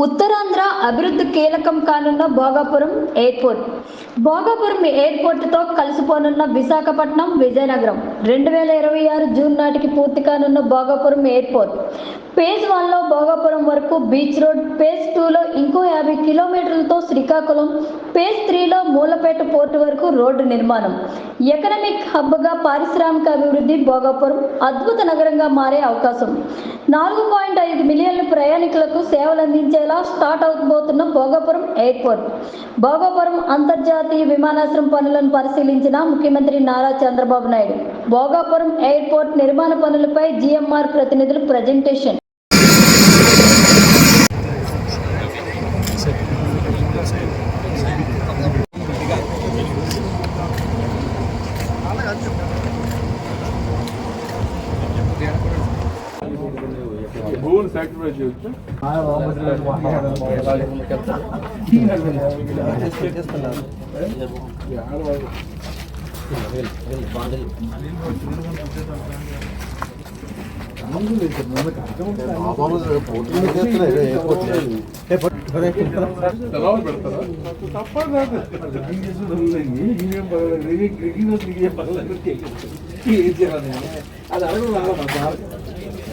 ఉత్తరాంధ్ర అభివృద్ధి కీలకం కానున్న భోగాపురం ఎయిర్పోర్ట్. భోగాపురం ఎయిర్పోర్ట్తో కలిసిపోనున్న విశాఖపట్నం విజయనగరం. రెండు వేల ఇరవై ఆరు జూన్ నాటికి పూర్తి కానున్న భోగాపురం ఎయిర్పోర్ట్. ఫేజ్ వన్లో భోగాపురం వరకు బీచ్ రోడ్ ఫేజ్ టూలో ఇంకో యాభై కిలోమీటర్లతో శ్రీకాకుళం ఫేజ్ త్రీలో మూలపేట పోర్టు వరకు రోడ్డు నిర్మాణం. ఎకనమిక్ హబ్గా పారిశ్రామిక అభివృద్ధి భోగాపురం అద్భుత నగరంగా మారే అవకాశం. నాలుగు పాయింట్ ఐదు మిలియన్ల ప్రయాణికులకు సేవలు అందించేలా స్టార్ట్ అవబోతున్న భోగాపురం ఎయిర్పోర్ట్. భోగాపురం అంతర్జాతీయ విమానాశ్రయం పనులను పరిశీలించిన ముఖ్యమంత్రి నారా చంద్రబాబు నాయుడు. భోగాపురం ఎయిర్పోర్ట్ నిర్మాణ పనులపై జిఎంఆర్ ప్రతినిధులు ప్రజెంటేషన్. భూమిని సాక్రిఫైస్ చేయొచ్చు సెలవు పెడతారా తప్పదు అది అడగడం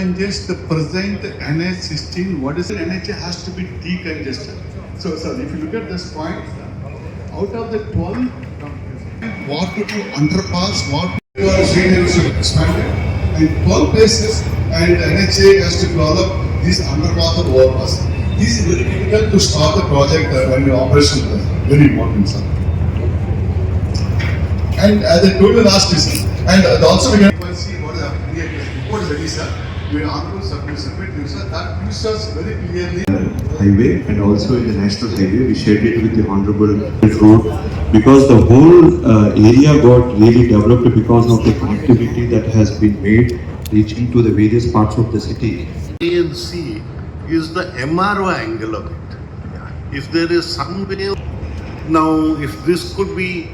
decongest the present NH16, what is it? NH has to be decongested. So, sir, if you look at this point, out of the 12, what to do underpass, what to do expanded, and 12 places, and NHA has to develop these underpass or overpass. This is very difficult to start the project uh, when the operation is very important, sir. And as I told you last season, and uh, also we can see what is happening here, the report is ready, sir. We are on to submit, submit, you, sir. That gives us very clearly. highway and also in the national highway. We shared it with the honorable road because the whole uh, area got really developed because of the connectivity that has been made reaching to the various parts of the city. A and C is the MRO angle of it. If there is some way, now if this could be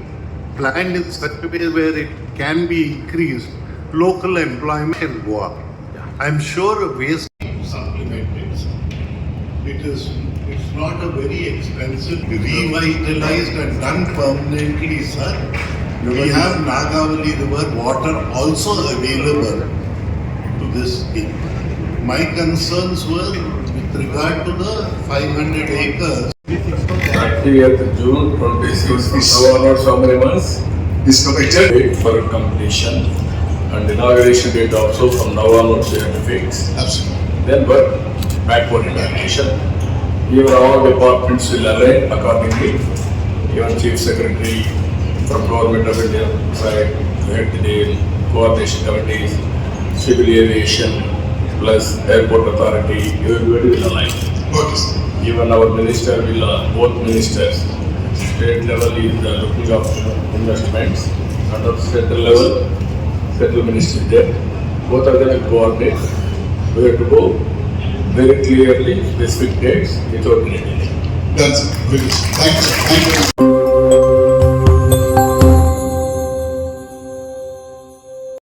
planned in such a way where it can be increased, local employment can go up. I'm sure waste supplemented. It is, it's not a very expensive, revitalized and done permanently, sir. We have Nagavali River water also available to this thing. My concerns were with regard to the 500 acres. 30th June 26, now onwards how many months? Is connected. Wait for completion and inauguration date also from now onwards we have to fix. Absolutely. Then work backward integration. Even all departments will align accordingly. Even chief secretary from government of India side, head the coordination committees, civil aviation plus airport authority, everybody will align. Okay. Even our minister will, uh, both ministers, state level is uh, looking after investments, and at central level, central ministry is there. Both of them will coordinate. We have to go very clearly, specific dates without sir. Very good. Thank you. Thank you.